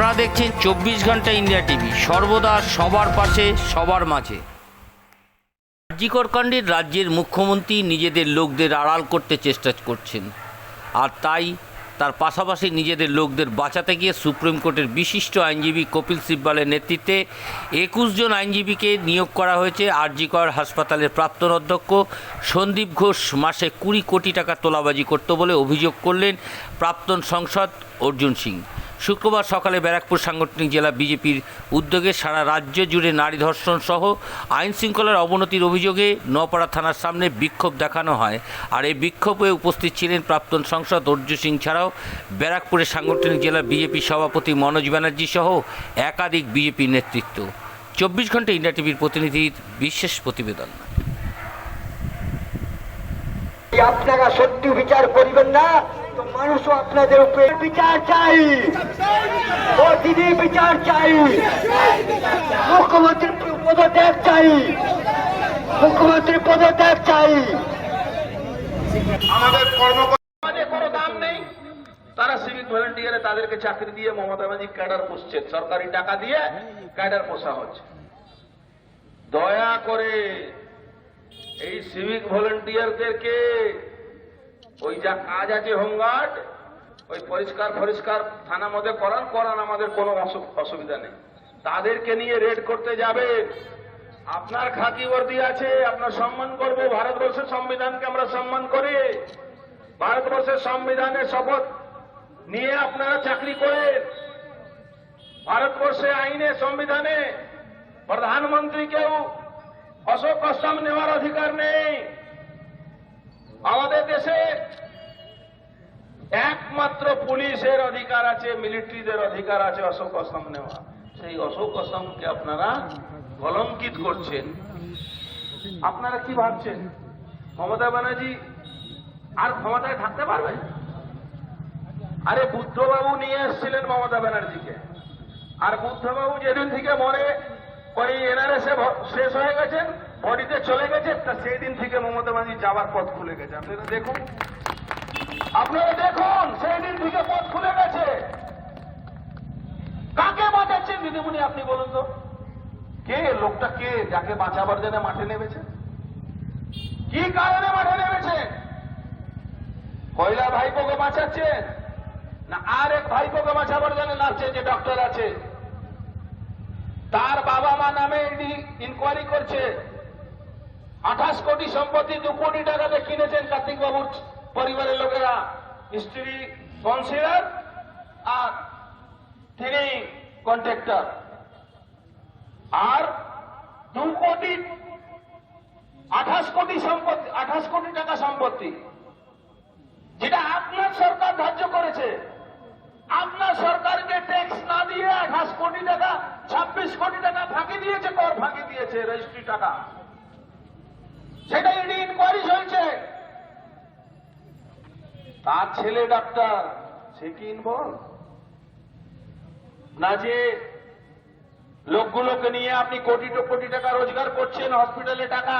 আপনারা দেখছেন চব্বিশ ঘণ্টা ইন্ডিয়া টিভি। সর্বদা সবার পাশে, সবার মাঝে। রাজ্যিকর কাণ্ডের রাজ্যের মুখ্যমন্ত্রী নিজেদের লোকদের আড়াল করতে চেষ্টা করছেন। আর তাই তার পাশাপাশি নিজেদের লোকদের বাঁচাতে গিয়ে সুপ্রিম কোর্টের বিশিষ্ট আইনজীবী কপিল সিব্বালের নেতৃত্বে একুশ জন আইনজীবীকে নিয়োগ করা হয়েছে। আরজিকর হাসপাতালের প্রাক্তন অধ্যক্ষ সন্দীপ ঘোষ মাসে কুড়ি কোটি টাকা তোলাবাজি করত বলে অভিযোগ করলেন প্রাক্তন সংসদ অর্জুন সিং। শুক্রবার সকালে ব্যারাকপুর সাংগঠনিক জেলা বিজেপির উদ্যোগে সারা রাজ্য জুড়ে নারী ধর্ষণ সহ আইন শৃঙ্খলার অবনতির অভিযোগে নপাড়া থানার সামনে বিক্ষোভ দেখানো হয়। আর এই বিক্ষোভে উপস্থিত ছিলেন প্রাক্তন সংসদ অর্জুন সিং ছাড়াও ব্যারাকপুরের সাংগঠনিক জেলা বিজেপি সভাপতি মনোজ ব্যানার্জি সহ একাধিক বিজেপি নেতৃত্ব। চব্বিশ ঘণ্টা ইন্ডিয়া টিভির প্রতিনিধির বিশেষ প্রতিবেদন। আপনারা সত্যি বিচার করিবেন না তো মানুষও আপনাদের উপরে বিচার চাই। ও দিদি বিচার চাই। মুখ্যমন্ত্রীর পদত্যাগ চাই। মুখ্যমন্ত্রীর পদত্যাগ চাই। আমাদের কর্ম কোনো দাম নেই। তারা সিভিক ভলেন্টিয়ারে তাদেরকে চাকরি দিয়ে মমতা ব্যানার্জি ক্যাডার পুষছে সরকারি টাকা দিয়ে ক্যাডার পোষা হচ্ছে। দয়া করে এই সিভিক ভলেন্টিয়ারদেরকে ওই যা কাজ আছে, হোমগার্ড, ওই পরিষ্কার পরিষ্কার থানা মধ্যে করান করান আমাদের কোনো অসু- অসুবিধা নেই। তাদেরকে নিয়ে রেড করতে যাবে। আপনার খাকি বর্দি আছে আপনার সম্মান করব। ভারতবর্ষের সংবিধানকে আমরা সম্মান করি। ভারতবর্ষের সংবিধানের শপথ নিয়ে আপনারা চাকরি করেন। ভারতবর্ষে আইনে, সংবিধানে প্রধানমন্ত্রীকেও অশোক কষ্টম নেওয়ার অধিকার নেই। আমাদের দেশে একমাত্র পুলিশের অধিকার আছে, মিলিটারিদের অধিকার আছে অশোক অসম নেওয়া। সেই অশোক অসমকে আপনারা কলঙ্কিত করছেন। আপনারা কি ভাবছেন? মমতা ব্যানার্জি আর ক্ষমতায় থাকতে পারবে আরে বুদ্ধবাবু নিয়ে এসেছিলেন মমতা ব্যানার্জিকে। আর বুদ্ধবাবু যেদিন থেকে মরে, ওই এনআরএসে শেষ হয়ে গেছেন, বডিতে চলে গেছে তা সেই দিন থেকে মমতা ব্যানার্জি যাওয়ার পথ খুলে গেছে। আপনারা দেখুন আপনারা দেখুন সেই দিন থেকে পথ খুলে গেছে। কাকে বাঁচাচ্ছেন দিদিমণি আপনি বলুন তো? কে? লোকটা কে? যাকে বাঁচাবার জন্য মাঠে নেমেছে? কি কারণে মাঠে নেমেছে? কয়লা ভাইপোকে বাঁচাচ্ছেন? না আর এক ভাইপোকে বাঁচাবার জন্য নাচছে যে ডক্টর আছে তার বাবা মা নামে ইনকোয়ারি করছে। আঠাশ কোটি সম্পত্তি দু কোটি টাকাতে কিনেছেন কার্তিক বাবুর পরিবারের লোকেরা, স্ত্রী কাউন্সিলর আর তিনি কন্ট্রাক্টর আর দু কোটি, আঠাশ কোটি সম্পত্তি, আঠাশ কোটি টাকা সম্পত্তি, যেটা আপনার সরকার ধার্য করেছে। আপনার সরকারকে ট্যাক্স না দিয়ে আঠাশ কোটি টাকা, ছাব্বিশ কোটি টাকা ফাঁকি দিয়েছে, কর ফাঁকি দিয়েছে রেজিস্ট্রি টাকা। সেটা ইডি ইনকোয়ারি চলছে। তার ছেলে ডাক্তার, সে কি ইনভলভ না যে লোকগুলোকে নিয়ে আপনি কোটি কোটি টাকা রোজগার করছেন হসপিটালে টাকা।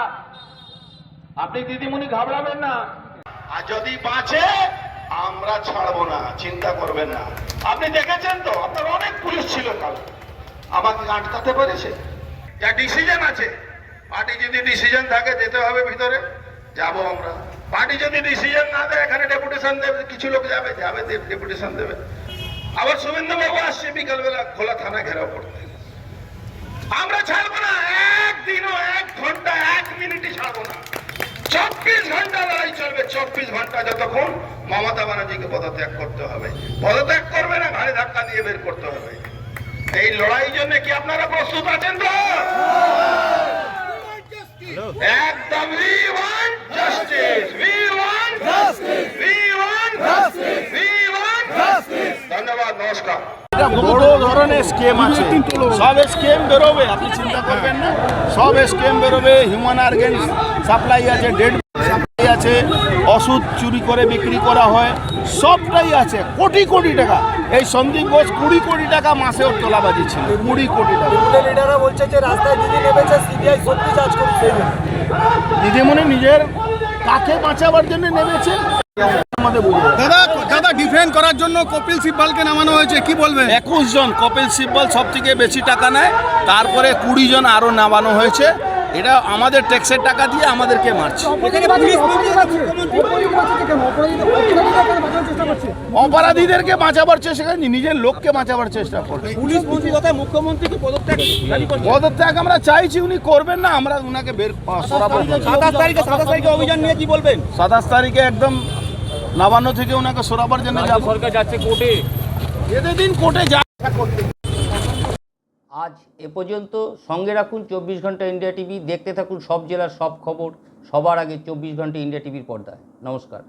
আপনি দিদিমণি ঘাবড়াবেন না। আর যদি বাঁচে, আমরা ছাড়বো না, চিন্তা করবেন না। আপনি দেখেছেন তো, আপনার অনেক পুলিশ ছিল কাল। আমাকে আটকাতে পেরেছে। যা ডিসিশন আছে, পার্টি যদি ডিসিশন থাকে, যেতে হবে ভিতরে, যাব আমরা। পার্টি যদি ডিসিশন না দেয়, এখানে ডেপুটেশন দেবে, কিছু লোক যাবে যাবে ডেপুটেশন দেবে। আবার শুভেন্দুবাবু আসছে বিকালবেলা খোলা থানা ঘেরাও করতে। আমরা ছাড়বো না, একদিনও এক ঘণ্টা, এক মিনিটই ছাড়বো না। চব্বিশ ঘণ্টা লড়াই চলবে, চব্বিশ ঘণ্টা যতক্ষণ মমতা ব্যানার্জিকে পদত্যাগ করতে হবে। পদত্যাগ করবে না, ঘাড়ে ধাক্কা দিয়ে বের করতে হবে। এই লড়াই জন্য কি আপনারা প্রস্তুত আছেন তো? ধন্যবাদ নমস্কার। এটা বড় ধরনের স্কেম আছে। সব স্কেম বেরোবে আপনি চিন্তা করবেন না। সব স্কেম বেরোবে হিউম্যান সাপ্লাই আছে ডেড সাপ্লাই আছে ওষুধ চুরি করে বিক্রি করা হয় সবটাই আছে কোটি কোটি টাকা। এই সন্দীপ ঘোষ কুড়ি কোটি টাকা মাসে ওর তোলাবাজি ছিল কুড়ি কোটি টাকা। লিডাররা বলছে যে রাস্তায় দিদি নেমেছে সিবিআই সত্যি কাজ করছে। দিদিমণি নিজের কাকে বাঁচাবার জন্য নেমেছে? দাদা দাদা ডিফেন্ড করার জন্য কপিল সিব্বালকে নামানো হয়েছে কি বলবেন একুশ জন কপিল সিব্বল সব থেকে বেশি টাকা নেয় তারপরে কুড়ি জন আরও নামানো হয়েছে। এটা আমাদের ট্যাক্সের টাকা দিয়ে আমাদেরকে মারছে। অপরাধীদেরকে বাঁচাবার চেষ্টা করেনি নিজের লোককে বাঁচাবার চেষ্টা করছে। পুলিশ মন্ত্রী তথা মুখ্যমন্ত্রী পদত্যাগ পদত্যাগ আমরা চাইছি উনি করবেন না আমরা উনাকে বের সরাবো সাতাশ তারিখে সাতাশ তারিখে অভিযান নিয়ে কি বলবেন? সাতাশ তারিখে একদম নবান্ন থেকে ওনাকে সরাবার জন্য সরকার যাচ্ছে কোর্টে। এদের দিন কোর্টে যা আজ এ পর্যন্ত সঙ্গে রাখুন চব্বিশ ঘণ্টা ইন্ডিয়া টিভি দেখতে থাকুন সব জেলার সব খবর সবার আগে চব্বিশ ঘণ্টা ইন্ডিয়া টিভির পর্দায়। নমস্কার।